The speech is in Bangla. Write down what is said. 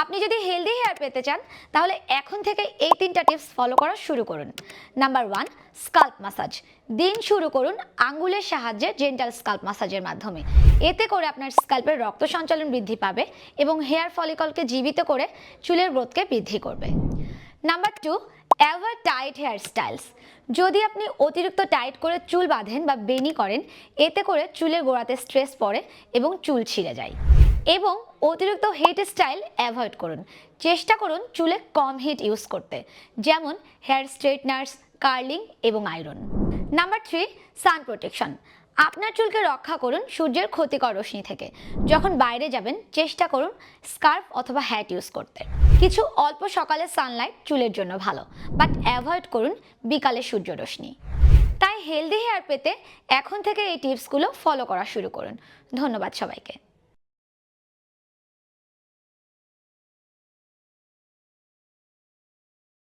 আপনি যদি হেলদি হেয়ার পেতে চান, তাহলে এখন থেকে এই তিনটা টিপস ফলো করা শুরু করুন। নাম্বার ওয়ান স্কাল্প মাসাজ দিন শুরু করুন আঙ্গুলের সাহায্যে জেন্টাল স্কাল্প মাসাজের মাধ্যমে। এতে করে আপনার স্কাল্পের রক্ত সঞ্চালন বৃদ্ধি পাবে এবং হেয়ার ফলিকলকে জীবিত করে চুলের গ্রোথকে বৃদ্ধি করবে। Number two avoid tight hair styles যদি আপনি অতিরিক্ত টাইট করে চুল বাঁধেন বা বেনি করেন, এতে করে চুলের গোড়াতে স্ট্রেস পড়ে এবং চুল ছিঁড়ে যায়। এবং অতিরিক্ত হিট স্টাইল অ্যাভয়েড করুন। চেষ্টা করুন চুলে কম হিট ইউজ করতে, যেমন হেয়ার স্ট্রেটনার্স কার্লিং এবং iron number three sun protection আপনার চুলকে রক্ষা করুন সূর্যের ক্ষতিকর রশ্মি থেকে। যখন বাইরে যাবেন, চেষ্টা করুন স্কার্ফ অথবা হ্যাট ইউজ করতে। কিছু অল্প সকালে সানলাইট চুলের জন্য ভালো বাট অ্যাভয়েড করুন বিকালে সূর্যরশ্মি তাই হেলদি হেয়ার পেতে এখন থেকে এই টিপসগুলো ফলো করা শুরু করুন। ধন্যবাদ সবাইকে।